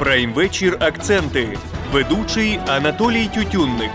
Прайм-вечір акценти. Ведучий Анатолій Тютюнник.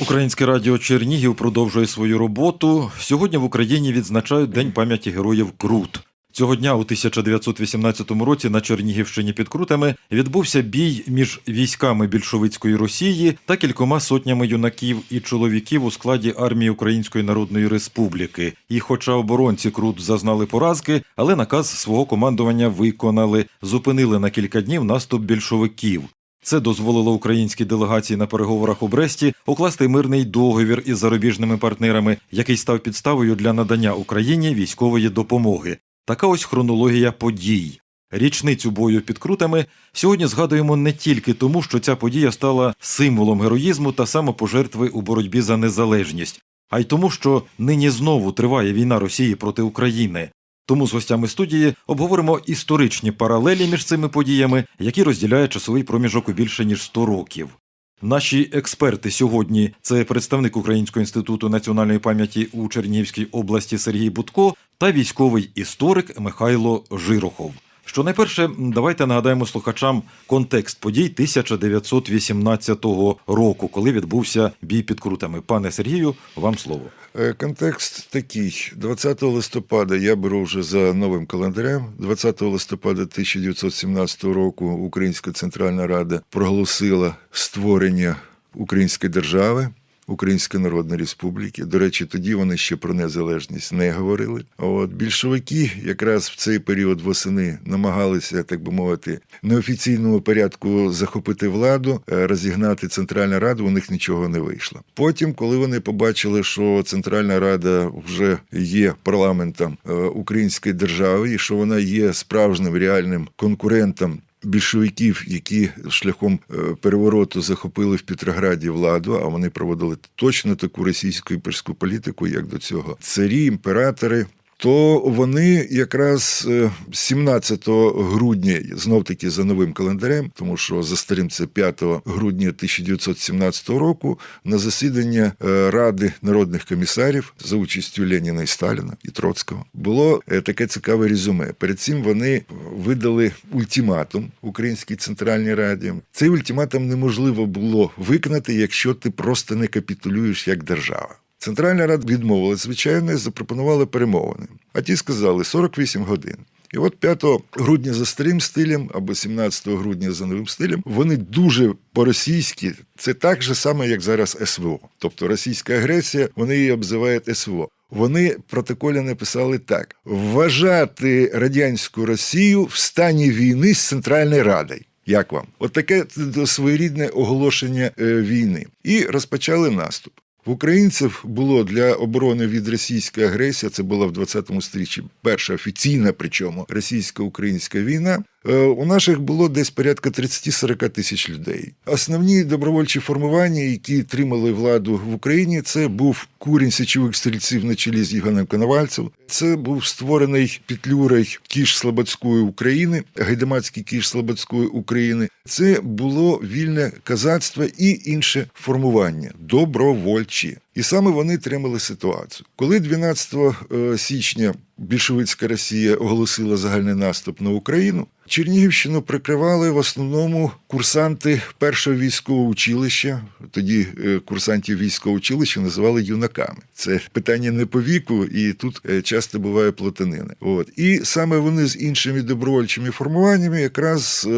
Українське радіо Чернігів продовжує свою роботу. Сьогодні в Україні відзначають День пам'яті героїв Крут. Цього дня у 1918 році на Чернігівщині під Крутами відбувся бій між військами більшовицької Росії та кількома сотнями юнаків і чоловіків у складі армії Української Народної Республіки. І, хоча оборонці Крут зазнали поразки, але наказ свого командування виконали, зупинили на кілька днів наступ більшовиків. Це дозволило українській делегації на переговорах у Бресті укласти мирний договір із зарубіжними партнерами, який став підставою для надання Україні військової допомоги. Така ось хронологія подій. Річницю бою під крутами сьогодні згадуємо не тільки тому, що ця подія стала символом героїзму та самопожертви у боротьбі за незалежність, а й тому, що нині знову триває війна Росії проти України. Тому з гостями студії обговоримо історичні паралелі між цими подіями, які розділяє часовий проміжок у більше ніж 100 років. Наші експерти сьогодні це представник Українського інституту національної пам'яті у Чернігівській області Сергій Будко та військовий історик Михайло Жирохов. Що найперше, давайте нагадаємо слухачам контекст подій 1918 року, коли відбувся бій під крутами. Пане Сергію, вам слово. Е, Контекст такий: 20 листопада я беру вже за новим календарем. 20 листопада 1917 року Українська Центральна Рада проголосила створення української держави. Української Народної Республіки. До речі, тоді вони ще про незалежність не говорили. От більшовики якраз в цей період восени намагалися, так би мовити, неофіційному порядку захопити владу, е, розігнати Центральну Раду. У них нічого не вийшло. Потім, коли вони побачили, що Центральна Рада вже є парламентом е, української держави, і що вона є справжнім реальним конкурентом більшовиків, які шляхом е, перевороту захопили в Петрограді владу, а вони проводили точно таку російську імперську політику, як до цього царі, імператори. То вони якраз е, 17 грудня, знов таки за новим календарем, тому що за старим це 5 грудня 1917 року, на засідання е, Ради народних комісарів за участю Леніна і Сталіна і Троцького було е, таке цікаве резюме. Перед цим вони видали ультиматум Українській центральній раді. Цей ультиматум неможливо було виконати, якщо ти просто не капітулюєш як держава. Центральна рада відмовилась, звичайно, і запропонувала перемовини. А ті сказали 48 годин. І от 5 грудня за старим стилем або 17 грудня за новим стилем вони дуже по-російськи, це так же саме, як зараз СВО. Тобто російська агресія, вони її обзивають СВО. Вони в протоколі написали так: вважати радянську Росію в стані війни з Центральною Радою. Як вам? От таке своєрідне оголошення е, війни. І розпочали наступ. Українців було для оборони від російської агресії, це була в 20-му сторіччі перша офіційна, причому російсько-українська війна. Е, У наших було десь порядка 30-40 тисяч людей. Основні добровольчі формування, які тримали владу в Україні, це був курінь січових стрільців на чолі з Євгеном Коновальцем. Це був створений Петлюрой кіш Слободської України, гайдамацький кіш Слободської України. Це було вільне казацтво і інше формування добровольчі. І саме вони тримали ситуацію. Коли 12 е, січня більшовицька Росія оголосила загальний наступ на Україну, Чернігівщину прикривали в основному курсанти першого військового училища. Тоді е, курсантів військового училища називали юнаками. Це питання не по віку, і тут е, часто буває плотанина. От і саме вони з іншими добровольчими формуваннями якраз.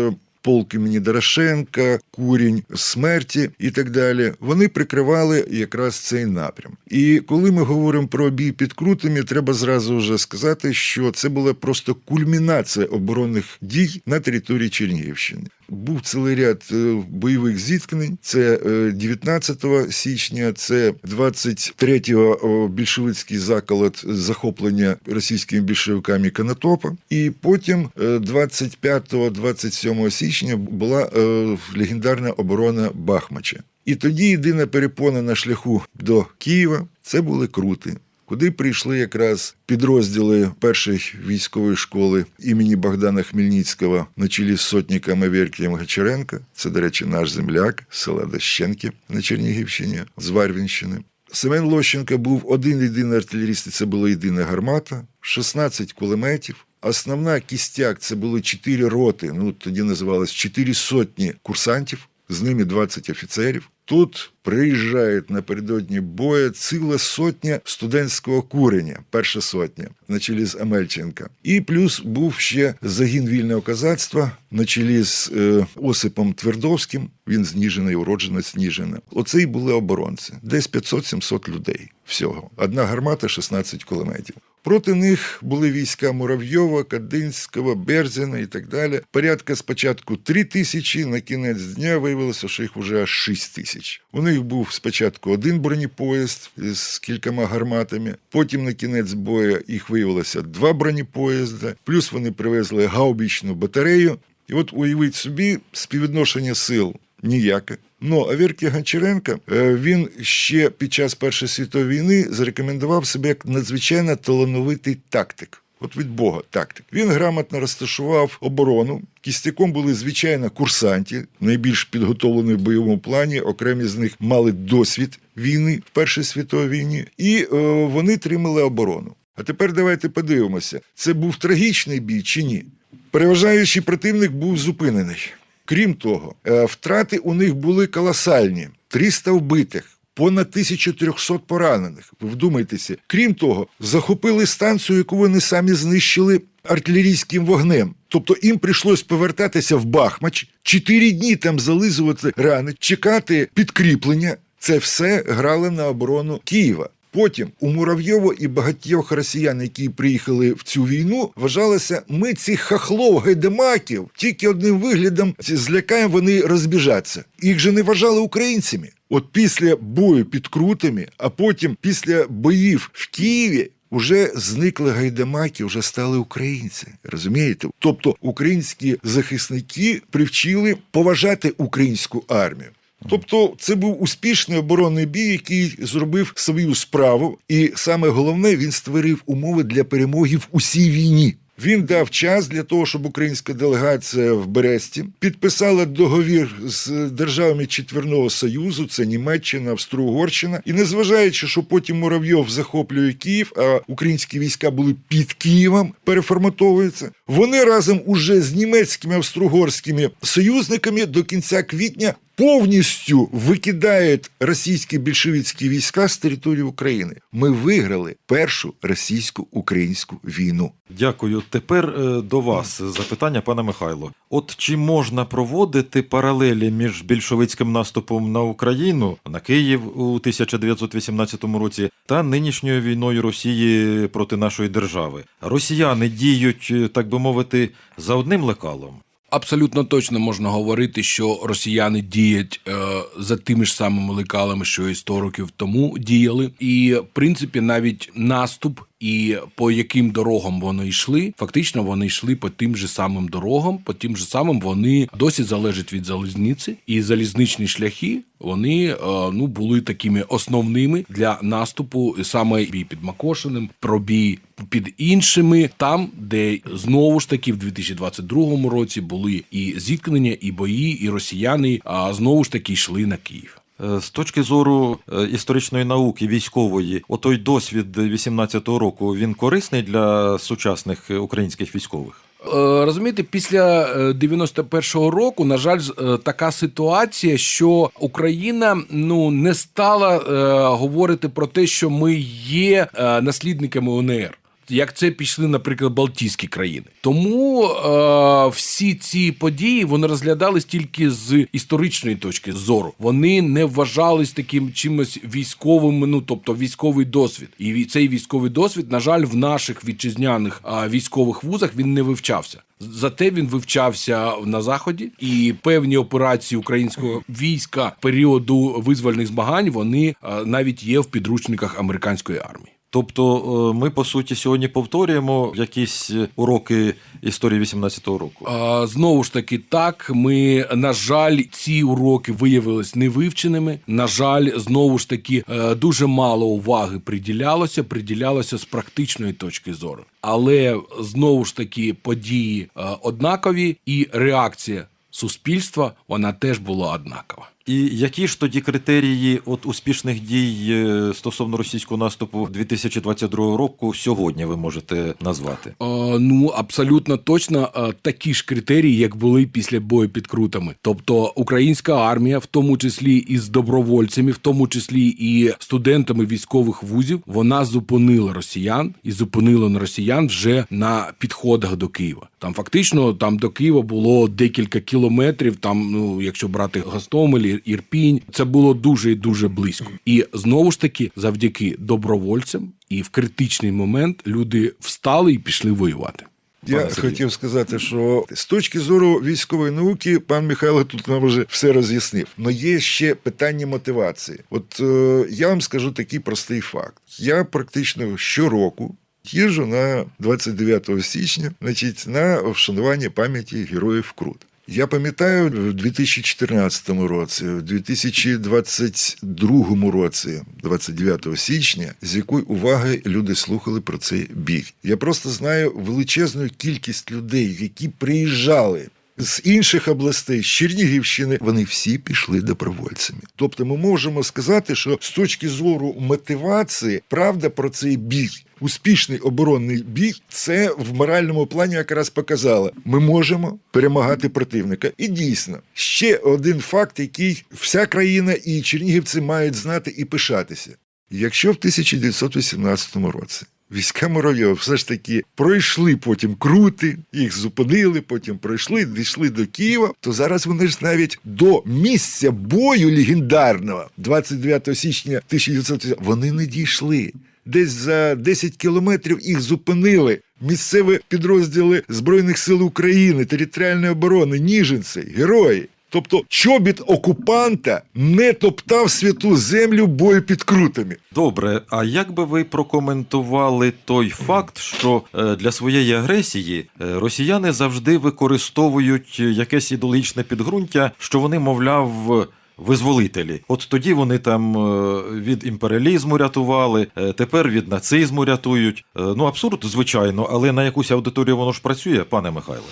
Полк імені Дорошенка, курінь смерті і так далі. Вони прикривали якраз цей напрям. І коли ми говоримо про бій під крутами, треба зразу вже сказати, що це була просто кульмінація оборонних дій на території Чернігівщини. Був цілий ряд е, бойових зіткнень. Це е, 19 січня, це 23-го більшовицький заколот захоплення російськими більшовиками Конотопа. І потім е, 25-27 січня була е, легендарна оборона Бахмача. І тоді єдина перепона на шляху до Києва це були крути. Куди прийшли якраз підрозділи першої військової школи імені Богдана Хмельницького на чолі з сотником Аверкієм Гочаренка. Це, до речі, наш земляк села Дощенки на Чернігівщині, з Варвінщини. Семен Лощенко був один єдиний артилеріст, і це була єдина гармата, 16 кулеметів. Основна кістяк це були 4 роти, ну тоді називалось 4 сотні курсантів, з ними 20 офіцерів. Тут приїжджають напередодні бою ціла сотня студентського курення, перша сотня, на чолі з Амельченка. І плюс був ще загін вільного козацтва на чолі з е, Осипом Твердовським. Він з Ніжини, уродженець Ніжина. Оце і були оборонці. Десь 500-700 людей всього. Одна гармата, 16 кулеметів. Проти них були війська Муравйова, Кадинського, Берзіна і так далі. Порядка спочатку 3 тисячі, на кінець дня виявилося, що їх вже аж 6 тисяч. У них був спочатку один бронепоїзд з кількома гарматами, потім на кінець бою їх виявилося два бронепоїзди, плюс вони привезли гаубічну батарею. І от уявіть собі співвідношення сил ніяке. Ну, а Вірки Гончаренко, е, він ще під час Першої світової війни зарекомендував себе як надзвичайно талановитий тактик. От від Бога тактик. Він грамотно розташував оборону. Кістяком були звичайно курсанти, найбільш підготовлені в бойовому плані. Окремі з них мали досвід війни в Першій світовій війні, і е, вони тримали оборону. А тепер давайте подивимося: це був трагічний бій чи ні? Переважаючий противник був зупинений. Крім того, е, втрати у них були колосальні: 300 вбитих. Понад 1300 поранених. Ви вдумайтеся. Крім того, захопили станцію, яку вони самі знищили артилерійським вогнем. Тобто їм прийшлось повертатися в Бахмач, чотири дні там зализувати рани, чекати підкріплення. Це все грало на оборону Києва. Потім у Муравйова і багатьох росіян, які приїхали в цю війну, вважалося, ми цих хахлов гайдамаків тільки одним виглядом злякаємо, вони розбіжаться. Їх же не вважали українцями. От після бою під Крутами, а потім після боїв в Києві. Уже зникли гайдамаки, вже стали українці. Розумієте? Тобто українські захисники привчили поважати українську армію. Тобто це був успішний оборонний бій, який зробив свою справу, і саме головне, він створив умови для перемоги в усій війні. Він дав час для того, щоб українська делегація в Бересті підписала договір з державами Четверного Союзу, це Німеччина, Австро-Угорщина. І незважаючи, що потім Муравйов захоплює Київ, а українські війська були під Києвом, переформатовуються. Вони разом уже з німецькими австро-угорськими союзниками до кінця квітня повністю викидають російські більшовицькі війська з території України. Ми виграли першу російсько-українську війну. Дякую. Тепер е, до вас запитання, пане Михайло. От чи можна проводити паралелі між більшовицьким наступом на Україну на Київ у 1918 році та нинішньою війною Росії проти нашої держави? Росіяни діють, е, так би мовити, за одним лекалом. Абсолютно точно можна говорити, що росіяни діють е, за тими ж самими лекалами, що і 100 років тому діяли, і в принципі навіть наступ. І по яким дорогам вони йшли, фактично вони йшли по тим же самим дорогам, по тим же самим вони досі залежать від залізниці, і залізничні шляхи вони е, ну були такими основними для наступу саме бій під Макошиним, пробій під іншими, там, де знову ж таки в 2022 році були і зіткнення, і бої, і росіяни а знову ж таки йшли на Київ. Е, З точки зору е, історичної науки військової, отой досвід 18-го року він корисний для сучасних українських військових. Е, Розумієте, після е, 91-го року, на жаль, така ситуація, що Україна ну не стала е, говорити про те, що ми є наслідниками УНР. Як це пішли, наприклад, Балтійські країни, тому е, всі ці події вони розглядались тільки з історичної точки зору. Вони не вважались таким чимось військовим, ну тобто військовий досвід. І цей військовий досвід, на жаль, в наших вітчизняних а, військових вузах він не вивчався. Зате він вивчався на заході, і певні операції українського війська періоду визвольних змагань вони а, навіть є в підручниках американської армії. Тобто, е, ми по суті сьогодні повторюємо якісь е, уроки історії 18-го року. А, Знову ж таки, так ми на жаль, ці уроки виявились невивченими. На жаль, знову ж таки, е, дуже мало уваги приділялося, приділялося з практичної точки зору. Але знову ж таки події однакові, і реакція суспільства вона теж була однакова. І які ж тоді критерії от успішних дій е, стосовно російського наступу 2022 року сьогодні ви можете назвати? Е, Ну, абсолютно точно такі ж критерії, як були після бою під крутами. Тобто українська армія, в тому числі і з добровольцями, в тому числі і студентами військових вузів, вона зупинила росіян і зупинила на росіян вже на підходах до Києва. Там фактично там до Києва було декілька кілометрів. Там, ну якщо брати Гостомель, Ірпінь, це було дуже і дуже близько. І знову ж таки, завдяки добровольцям, і в критичний момент люди встали і пішли воювати. Я Пане хотів сказати, що з точки зору військової науки пан Михайло тут нам вже все роз'яснив. Але є ще питання мотивації. От е, я вам скажу такий простий факт: я практично щороку. Їжджу на 29 січня, значить, на вшанування пам'яті героїв Крут. Я пам'ятаю в 2014 році, в 2022 році, 29 січня, з якої уваги люди слухали про цей біг. Я просто знаю величезну кількість людей, які приїжджали. З інших областей, з Чернігівщини, вони всі пішли добровольцями. Тобто, ми можемо сказати, що з точки зору мотивації, правда про цей бій, успішний оборонний бій, це в моральному плані якраз показало. Ми можемо перемагати противника. І дійсно, ще один факт, який вся країна і чернігівці мають знати і пишатися. Якщо в 1918 році війська Муравйова все ж таки пройшли потім крути, їх зупинили, потім пройшли, дійшли до Києва, то зараз вони ж навіть до місця бою легендарного 29 січня 1918 вони не дійшли. Десь за 10 кілометрів їх зупинили місцеві підрозділи Збройних сил України, територіальної оборони, ніженці, герої. Тобто чобіт окупанта не топтав святу землю бою під крутами. Добре, а як би ви прокоментували той факт, що е, для своєї агресії е, росіяни завжди використовують якесь ідеологічне підґрунтя, що вони, мовляв, визволителі? От тоді вони там е, від імперіалізму рятували, е, тепер від нацизму рятують. Е, Ну, абсурд, звичайно, але на якусь аудиторію воно ж працює, пане Михайло.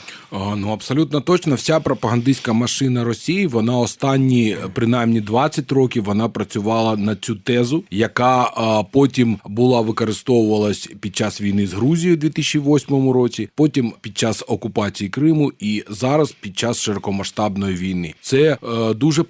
Ну абсолютно точно. Вся пропагандистська машина Росії, вона останні принаймні 20 років вона працювала на цю тезу, яка потім була використовувалась під час війни з Грузією у 2008 році, потім під час окупації Криму і зараз під час широкомасштабної війни. Це дуже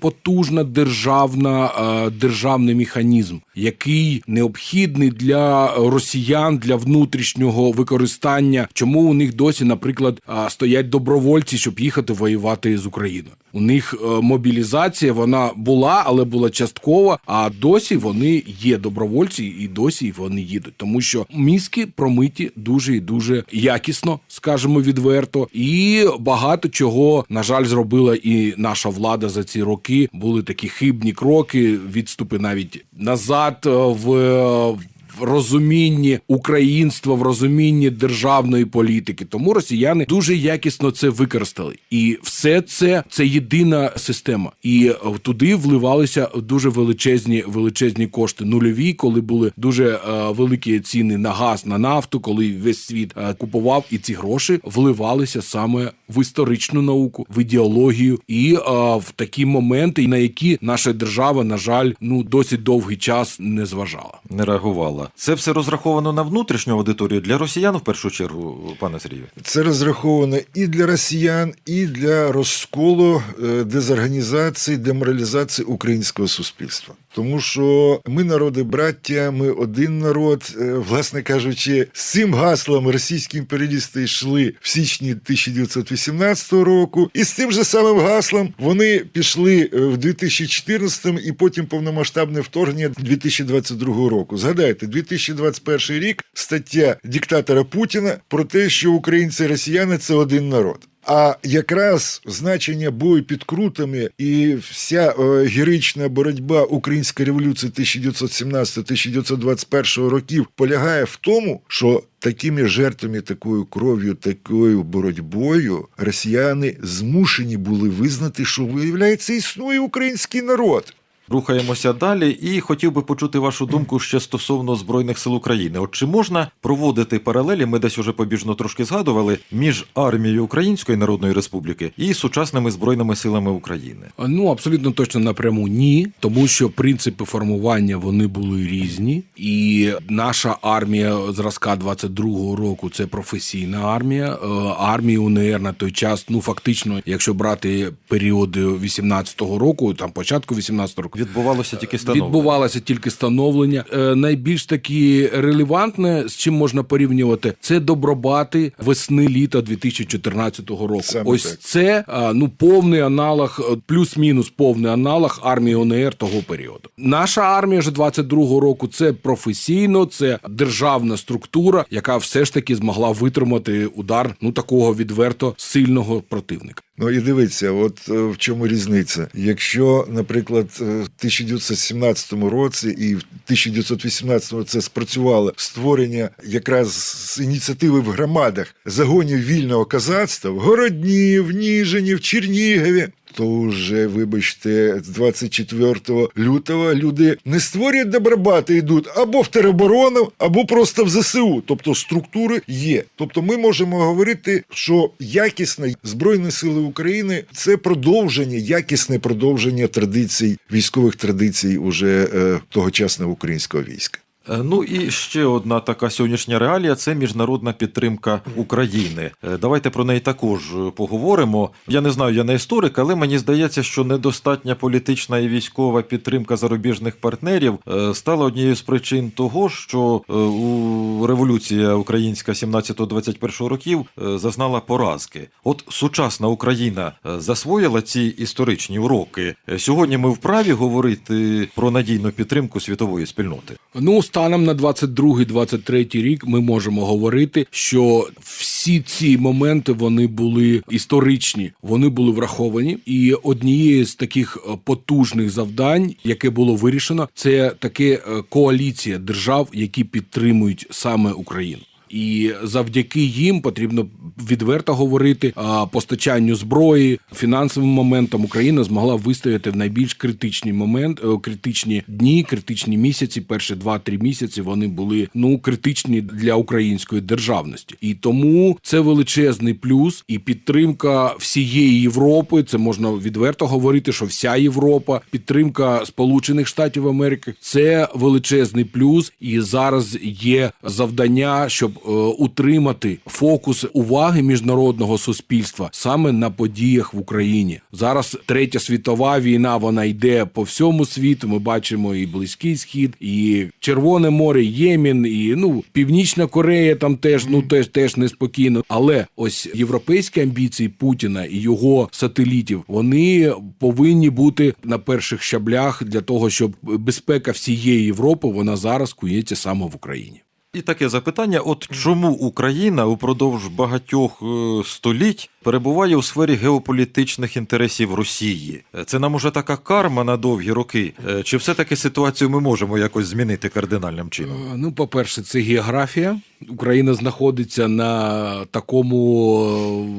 потужна державна е, державний механізм, який необхідний для росіян для внутрішнього використання. Чому у них досі, наприклад, стоять добровольці, щоб їхати воювати з Україною? У них е, мобілізація вона була, але була часткова. А досі вони є добровольці, і досі вони їдуть, тому що мізки промиті дуже і дуже якісно, скажімо відверто, і багато чого на жаль зробила і наша влада за ці роки. Були такі хибні кроки, відступи навіть назад е, в. Розумінні українства, в розумінні державної політики, тому росіяни дуже якісно це використали, і все це це єдина система. І е, туди вливалися дуже величезні величезні кошти. Нульові, коли були дуже е, великі ціни на газ, на нафту, коли весь світ е, купував, і ці гроші вливалися саме в історичну науку, в ідеологію і в такі моменти, на які наша держава, на жаль, ну досить довгий час не зважала. Не реагувала. Це все розраховано на внутрішню аудиторію для росіян в першу чергу, пане Сергію. Це розраховано і для росіян, і для розколу, е, дезорганізації, деморалізації українського суспільства. Тому що ми народи браття, ми один народ. Е, Власне кажучи, з цим гаслом російські імперіалісти йшли в січні 1918 року, і з тим же самим гаслом вони пішли е, в 2014 і потім повномасштабне вторгнення 2022 року. Згадайте, 2021 рік стаття диктатора Путіна про те, що українці і росіяни це один народ. А якраз значення бою під крутами і вся е, героїчна боротьба української революції 1917-1921 років полягає в тому, що такими жертвами, такою кров'ю, такою боротьбою росіяни змушені були визнати, що виявляється існує український народ. Рухаємося далі. І хотів би почути вашу думку ще стосовно збройних сил України. От чи можна проводити паралелі? Ми десь уже побіжно трошки згадували між армією Української Народної Республіки і сучасними збройними силами України. Ну абсолютно точно напряму ні, тому що принципи формування вони були різні, і наша армія зразка 22-го року це професійна армія. Е, Армії УНР на той час, ну фактично, якщо брати періоди 18-го року, там початку 18-го року. Відбувалося тільки становлення. Відбувалося тільки становлення. Е, найбільш такі релевантне, з чим можна порівнювати, це добробати весни літа 2014 року. Саме Ось так. це ну повний аналог, е, плюс-мінус повний аналог армії ОНР того періоду. Наша армія ж 22-го року це професійно, це державна структура, яка все ж таки змогла витримати удар ну такого відверто сильного противника. Ну і дивіться, от е, в чому різниця. Якщо, наприклад, е, в 1917 році і в 1918 це спрацювало створення якраз з ініціативи в громадах загонів вільного казацтва в Городні, в Ніжині, в Чернігові. То вже, вибачте, з 24 лютого люди не створюють добробати, йдуть або в тероборону, або просто в ЗСУ. Тобто структури є. Тобто, ми можемо говорити, що якісне збройні сили України це продовження, якісне продовження традицій, військових традицій уже е, тогочасного українського війська. Е, Ну і ще одна така сьогоднішня реалія це міжнародна підтримка України. Е, Давайте про неї також е, поговоримо. Я не знаю, я не історик, але мені здається, що недостатня політична і військова підтримка зарубіжних партнерів стала однією з причин того, що у революція українська 17-21 років зазнала поразки. От сучасна Україна засвоїла ці історичні уроки. Сьогодні ми вправі говорити про надійну підтримку світової спільноти. Ну, станом на 22-23 рік ми можемо говорити, що всі ці моменти вони були історичні, вони були враховані. І однією з таких е, потужних завдань, яке було вирішено, це таке е, коаліція держав, які підтримують саме Україну. І завдяки їм потрібно відверто говорити постачанню зброї, фінансовим моментам Україна змогла вистояти в найбільш критичні момент, критичні дні, критичні місяці. Перші 2-3 місяці вони були ну критичні для української державності, і тому це величезний плюс і підтримка всієї Європи. Це можна відверто говорити, що вся Європа, підтримка Сполучених Штатів Америки це величезний плюс, і зараз є завдання, щоб утримати фокус уваги міжнародного суспільства саме на подіях в Україні. Зараз третя світова війна вона йде по всьому світу. Ми бачимо і Близький Схід, і Червоне море, Ємін, і ну Північна Корея там теж ну теж теж неспокійно. Але ось європейські амбіції Путіна і його сателітів вони повинні бути на перших щаблях для того, щоб безпека всієї Європи вона зараз кується саме в Україні. І таке запитання: от чому Україна упродовж багатьох е, століть перебуває у сфері геополітичних інтересів Росії? Це нам уже така карма на довгі роки. Е, Чи все-таки ситуацію ми можемо якось змінити кардинальним чином? Е, Ну, по-перше, це географія. Україна знаходиться на такому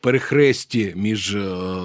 перехресті між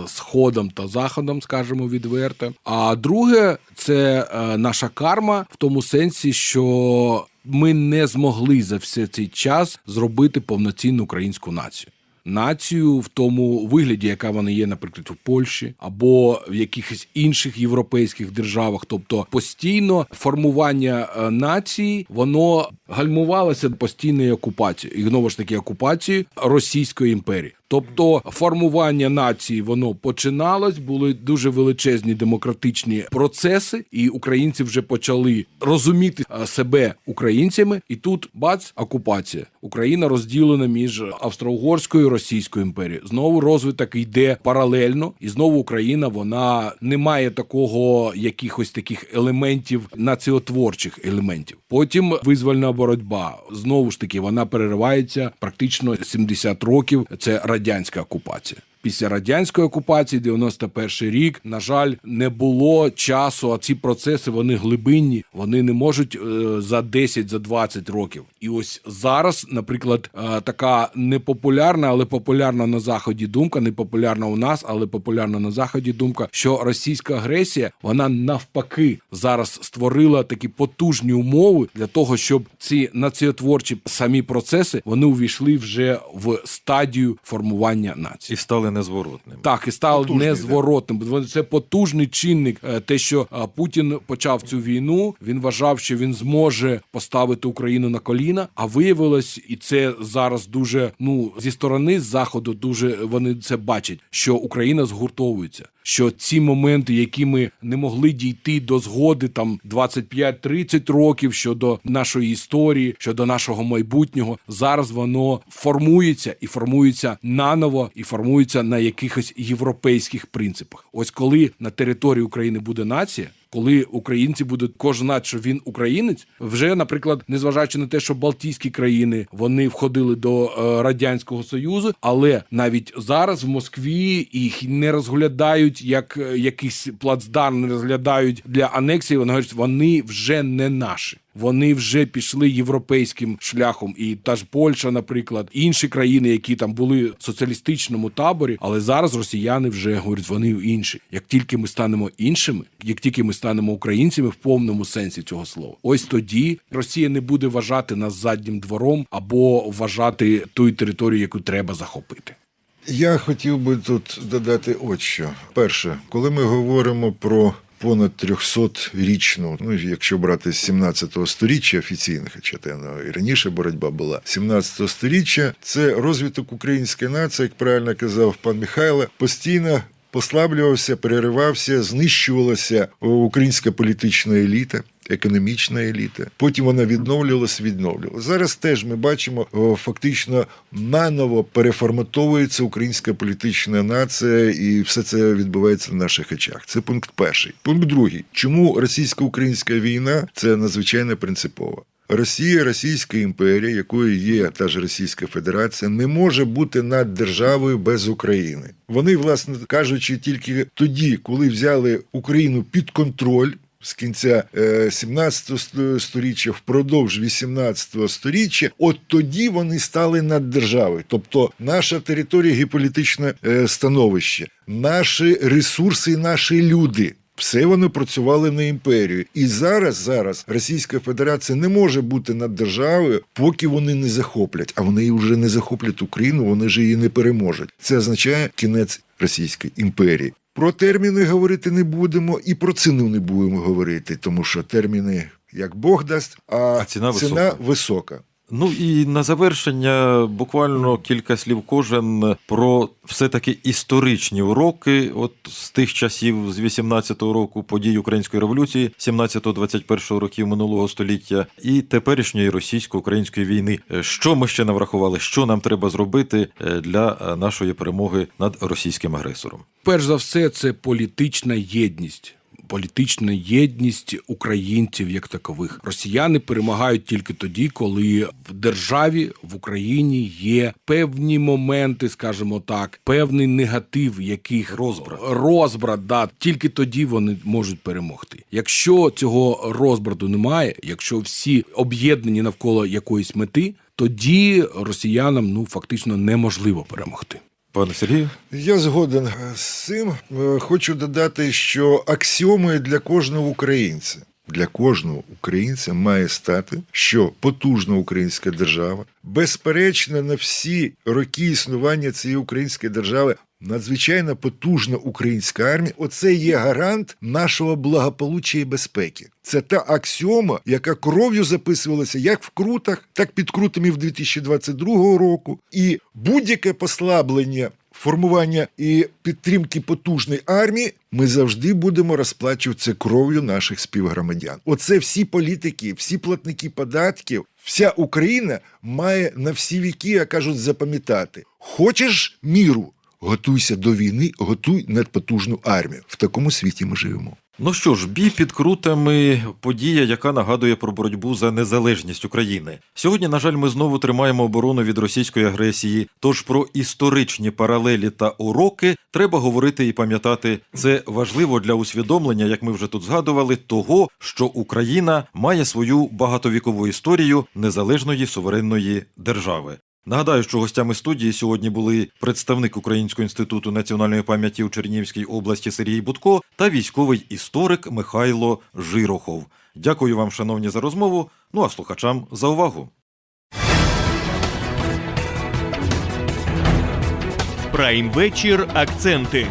сходом та заходом, скажімо відверто. А друге, це наша карма в тому сенсі, що ми не змогли за все цей час зробити повноцінну українську націю. Націю в тому вигляді, яка вона є, наприклад, у Польщі або в якихось інших європейських державах. Тобто постійно формування е, нації воно гальмувалося постійною окупацією, і знову ж таки окупацією Російської імперії. Тобто формування нації воно починалось, були дуже величезні демократичні процеси, і українці вже почали розуміти е, себе українцями. І тут бац, окупація. Україна розділена між Австро-Угорською і Російською імперією. Знову розвиток йде паралельно, і знову Україна вона не має такого якихось таких елементів націотворчих елементів. Потім визвольна боротьба. Знову ж таки, вона переривається практично 70 років. Це радянська окупація. Після радянської окупації, 91 рік, на жаль, не було часу. А ці процеси вони глибинні, вони не можуть е, за 10, за 20 років. І ось зараз, наприклад, е, така непопулярна, але популярна на заході думка, не популярна у нас, але популярна на заході думка, що російська агресія вона навпаки зараз створила такі потужні умови для того, щоб ці націотворчі самі процеси вони увійшли вже в стадію формування нації. І стали незворотними. Так, і став Потужний, незворотним. Бо Це потужний чинник. Е, Те, що е, Путін почав цю війну, він вважав, що він зможе поставити Україну на коліна. А виявилось, і це зараз дуже ну зі сторони заходу дуже вони це бачать, що Україна згуртовується. Що ці моменти, які ми не могли дійти до згоди там 25-30 років щодо нашої історії, щодо нашого майбутнього, зараз воно формується і формується наново, і формується на якихось європейських принципах. Ось коли на території України буде нація. Коли українці будуть кожен що він українець, вже, наприклад, незважаючи на те, що Балтійські країни вони входили до е, радянського союзу, але навіть зараз в Москві їх не розглядають як е, якийсь плацдарм, не розглядають для анексії. Вони говорять, вони вже не наші. Вони вже пішли європейським шляхом, і та ж Польща, наприклад, інші країни, які там були в соціалістичному таборі, але зараз росіяни вже говорять, вони інші. Як тільки ми станемо іншими, як тільки ми станемо українцями в повному сенсі цього слова, ось тоді Росія не буде вважати нас заднім двором або вважати ту територію, яку треба захопити. Я хотів би тут додати от що. Перше, коли ми говоримо про понад 300-річну, ну якщо брати з 17-го сторіччя офіційно, хоча те ну, і раніше боротьба була 17-го сторіччя, це розвиток української нації, як правильно казав пан Михайло, постійно. Послаблювався, переривався, знищувалася українська політична еліта, економічна еліта. Потім вона відновлювалася, відновлювалася. Зараз теж ми бачимо, фактично наново переформатовується українська політична нація, і все це відбувається на наших очах. Це пункт перший. Пункт другий. Чому російсько-українська війна це надзвичайно принципово? Росія, Російська імперія, якою є та ж Російська Федерація, не може бути над державою без України. Вони, власне кажучи, тільки тоді, коли взяли Україну під контроль. З кінця е, 17 сторіччя впродовж 18 сторіччя, от тоді вони стали над державою. Тобто наша територія геополітичне е, становище, наші ресурси, наші люди. Все вони працювали на імперію, і зараз зараз Російська Федерація не може бути над державою, поки вони не захоплять. А вони вже не захоплять Україну, вони ж її не переможуть. Це означає кінець Російської імперії. Про терміни говорити не будемо, і про ціну не будемо говорити, тому що терміни як Бог дасть, а, А ціна висока. висока. Ну і на завершення буквально кілька слів кожен про все-таки історичні уроки. От з тих часів, з 18-го року подій Української революції, 17-21 років минулого століття, і теперішньої російсько-української війни. Е, Що ми ще не врахували? Що нам треба зробити е, для е, нашої перемоги над російським агресором? Перш за все, це політична єдність. Політична єдність українців як такових. Росіяни перемагають тільки тоді, коли в державі в Україні є певні моменти, скажімо так, певний негатив, яких Розбрат. розбрат, да, тільки тоді вони можуть перемогти. Якщо цього розбрату немає, якщо всі об'єднані навколо якоїсь мети, тоді росіянам ну фактично неможливо перемогти. Пане Сергію? Я згоден з цим. Е, Хочу додати, що аксіомою для кожного українця. Для кожного українця має стати, що потужна українська держава, безперечно, на всі роки існування цієї української держави надзвичайно потужна українська армія. Оце є гарант нашого благополуччя і безпеки. Це та аксіома, яка кров'ю записувалася як в крутах, так під крутами в 2022 року. І будь-яке послаблення формування і підтримки потужної армії, ми завжди будемо розплачуватися кров'ю наших співгромадян. Оце всі політики, всі платники податків, вся Україна має на всі віки, як кажуть, запам'ятати. Хочеш міру? Готуйся до війни, готуй надпотужну армію. В такому світі ми живемо. Ну що ж, бій під крутами подія, яка нагадує про боротьбу за незалежність України. Сьогодні, на жаль, ми знову тримаємо оборону від російської агресії. Тож про історичні паралелі та уроки треба говорити і пам'ятати. Це важливо для усвідомлення, як ми вже тут згадували, того, що Україна має свою багатовікову історію незалежної суверенної держави. Нагадаю, що гостями студії сьогодні були представник Українського інституту національної пам'яті у Чернігівській області Сергій Будко та військовий історик Михайло Жирохов. Дякую вам, шановні, за розмову. Ну а слухачам за увагу. Прайм вечір. Акценти.